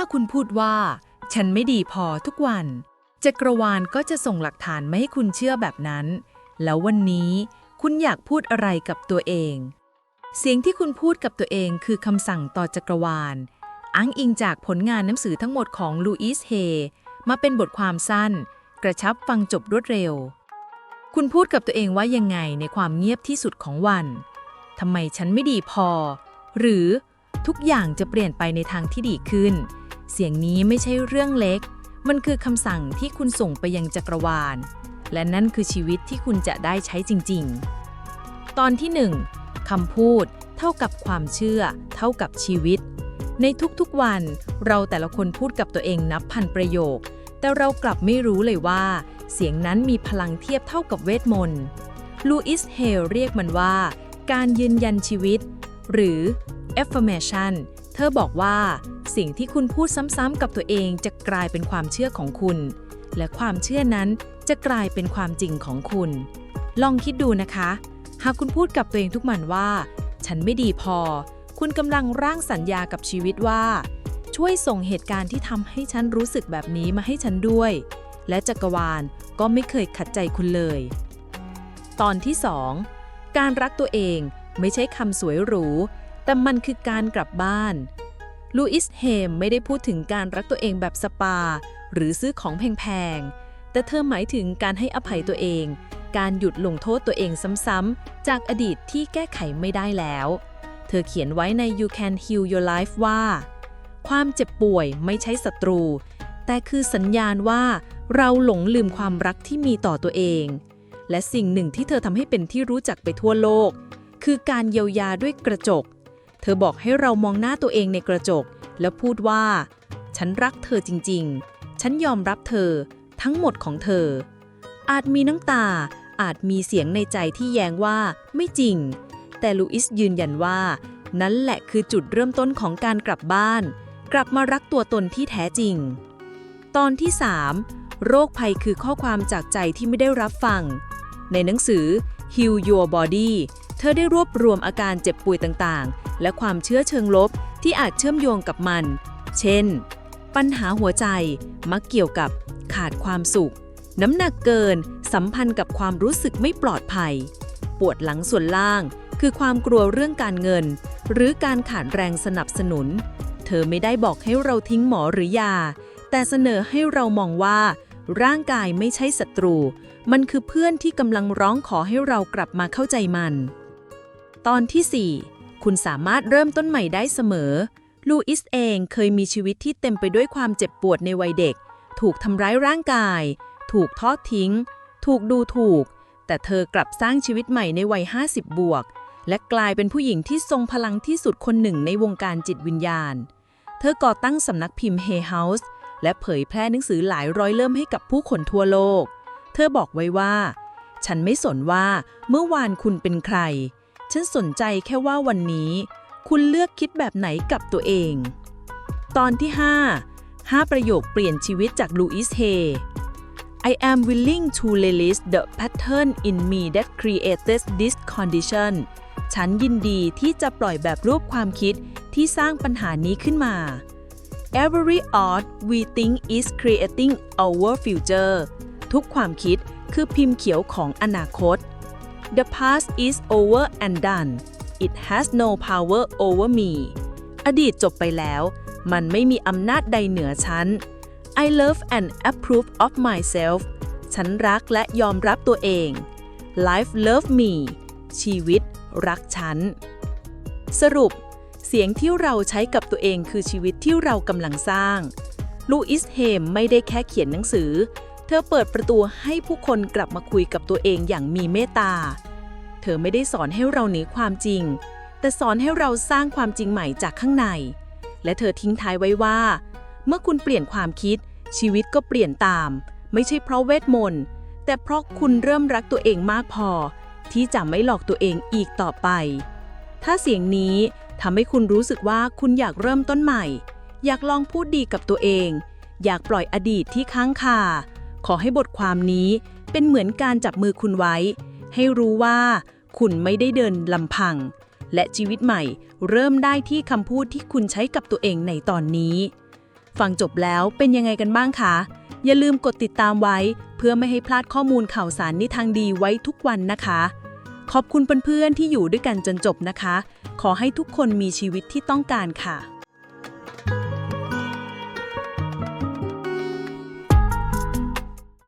าคุณพูดว่า ฉันไม่ดีพอทุกวัน จักรวาลก็จะส่งหลักฐานมาให้คุณเชื่อแบบนั้น แล้ววันนี้คุณอยากพูดอะไรกับตัวเอง เสียงที่คุณพูดกับตัวเองคือคำสั่งต่อจักรวาล อ้างอิงจากผลงานหนังสือทั้งหมดของลูอิสเฮมาเป็นบทความสั้น กระชับฟังจบรวดเร็ว คุณพูดกับตัวเองว่ายังไงในความเงียบที่สุดของวันทำไมฉันไม่ดีพอ หรือทุกอย่างจะเปลี่ยนไปในทางที่ดีขึ้น เสียงนี้ไม่ใช่เรื่องเล็ก มันคือคำสั่งที่คุณส่งไปยังจักรวาล และนั่นคือชีวิตที่คุณจะได้ใช้จริง ๆ ตอนที่ 1คำพูด เท่ากับความเชื่อ เท่ากับชีวิต ในทุกๆวัน เราแต่ละคนพูดกับตัวเองนับพันประโยค แต่เรากลับไม่รู้เลยว่า เสียงนั้นมีพลังเทียบเท่ากับเวทมนต์ลูอิสเฮลเรียกมันว่า การยืนยันชีวิต หรือ affirmation เธอบอกว่า สิ่งที่คุณพูดซ้ำๆกับตัวเองจะกลายเป็นความเชื่อของคุณ และความเชื่อนั้นจะกลายเป็นความจริงของคุณ ลองคิดดูนะคะ หากคุณพูดกับตัวเองทุกวันว่า ฉันไม่ดีพอ คุณกำลังร่างสัญญากับชีวิตว่า ช่วยส่งเหตุการณ์ที่ทำให้ฉันรู้สึกแบบนี้มาให้ฉันด้วย และจักรวาลก็ไม่เคยขัดใจคุณเลย ตอนที่ 2 การรักตัวเองไม่ใช่คำสวยหรู แต่มันคือการกลับบ้าน ลูอิสเฮมไม่ได้พูดถึงการรักตัวเองแบบสปา หรือซื้อของแพงๆ แต่เธอหมายถึงการให้อภัยตัวเอง การหยุดลงโทษตัวเองซ้ำๆ จากอดีตที่แก้ไขไม่ได้แล้ว เธอเขียนไว้ใน You Can Heal Your Life ว่า ความเจ็บป่วยไม่ใช่ศัตรู แต่คือสัญญาณว่าเราหลงลืมความรักที่มีต่อตัวเอง และสิ่งหนึ่งที่เธอทำให้เป็นที่รู้จักไปทั่วโลก คือการเยียวยาด้วยกระจก เธอบอกให้เรามองหน้าตัวเองในกระจก แล้วพูดว่า ฉันรักเธอจริง ๆ ฉันยอมรับเธอ ทั้งหมดของเธอ อาจมีน้ำตา อาจมีเสียงในใจที่แย้งว่าไม่จริง แต่ลูอิสยืนยันว่า นั่นแหละคือจุดเริ่มต้นของการกลับบ้าน กลับมารักตัวตนที่แท้จริง ตอนที่ 3 โรคภัยคือข้อความจากใจที่ไม่ได้รับฟัง ในหนังสือ Heal Your Body เธอได้รวบรวมอาการเจ็บป่วยต่างๆ และความเชื่อเชิงลบที่อาจเชื่อมโยงกับมัน เช่น ปัญหาหัวใจมักเกี่ยวกับขาดความสุข น้ำหนักเกินสัมพันธ์กับความรู้สึกไม่ปลอดภัย ปวดหลังส่วนล่าง คือความกลัวเรื่องการเงิน หรือการขาดแรงสนับสนุน เธอไม่ได้บอกให้เราทิ้งหมอหรือยา แต่เสนอให้เรามองว่า ร่างกายไม่ใช่ศัตรู มันคือเพื่อนที่กำลังร้องขอให้เรากลับมาเข้าใจมัน ตอนที่ 4 คุณสามารถเริ่มต้นใหม่ได้เสมอ ลูอิสเองเคยมีชีวิตที่เต็มไปด้วยความเจ็บปวดในวัยเด็ก ถูกทำร้ายร่างกาย ถูกทอดทิ้ง ถูกดูถูก แต่เธอกลับสร้างชีวิตใหม่ในวัย 50 บวก และกลายเป็นผู้หญิงที่ทรงพลังที่สุดคนหนึ่งในวงการจิตวิญญาณ เธอก่อตั้งสำนักพิมพ์ Hay House และเผยแพร่หนังสือหลายร้อยเล่มให้กับผู้คนทั่วโลก เธอบอกไว้ว่า ฉันไม่สนว่าเมื่อวานคุณเป็นใคร ฉันสนใจแค่ว่าวันนี้ คุณเลือกคิดแบบไหนกับตัวเอง ตอนที่ 5 5 ประโยคเปลี่ยนชีวิตจากลูอิสเฮ I am willing to release the pattern in me that created this condition ฉันยินดีที่จะปล่อยแบบรูปความคิดที่สร้างปัญหานี้ขึ้นมา Every thought we think is creating our future ทุกความคิดคือพิมพ์เขียวของอนาคต The past is over and done it has no power over me อดีตจบไปแล้ว มันไม่มีอำนาจใดเหนือฉัน I love and approve of myself ฉันรักและยอมรับตัวเอง Life love me ชีวิตรักฉัน สรุป เสียงที่เราใช้กับตัวเองคือชีวิตที่เรากำลังสร้าง ลูอิสเฮมไม่ได้แค่เขียนหนังสือ เธอเปิดประตูให้ผู้คนกลับมาคุยกับตัวเองอย่างมีเมตตา เธอไม่ได้สอนให้เราหนีความจริง แต่สอนให้เราสร้างความจริงใหม่จากข้างใน และเธอทิ้งท้ายไว้ว่า เมื่อคุณเปลี่ยนความคิด ชีวิตก็เปลี่ยนตาม ไม่ใช่เพราะเวทมนต์ แต่เพราะคุณเริ่มรักตัวเองมากพอ ที่จะไม่หลอกตัวเองอีกต่อไป ถ้าเสียงนี้ทำให้คุณรู้สึกว่าคุณอยากเริ่มต้นใหม่ อยากลองพูดดีกับตัวเอง อยากปล่อยอดีตที่ค้างคา ขอให้บทความนี้เป็นเหมือนการจับมือคุณไว้ ให้รู้ว่าคุณไม่ได้เดินลำพัง และชีวิตใหม่เริ่มได้ที่คำพูดที่คุณใช้กับตัวเองในตอนนี้ ฟังจบแล้วเป็นยังไงกันบ้างคะ อย่าลืมกดติดตามไว้ เพื่อไม่ให้พลาดข้อมูลข่าวสารในทางดีไว้ทุกวันนะคะ ขอบคุณเพื่อนๆที่อยู่ด้วยกันจนจบนะคะ ขอให้ทุกคนมีชีวิตที่ต้องการค่ะ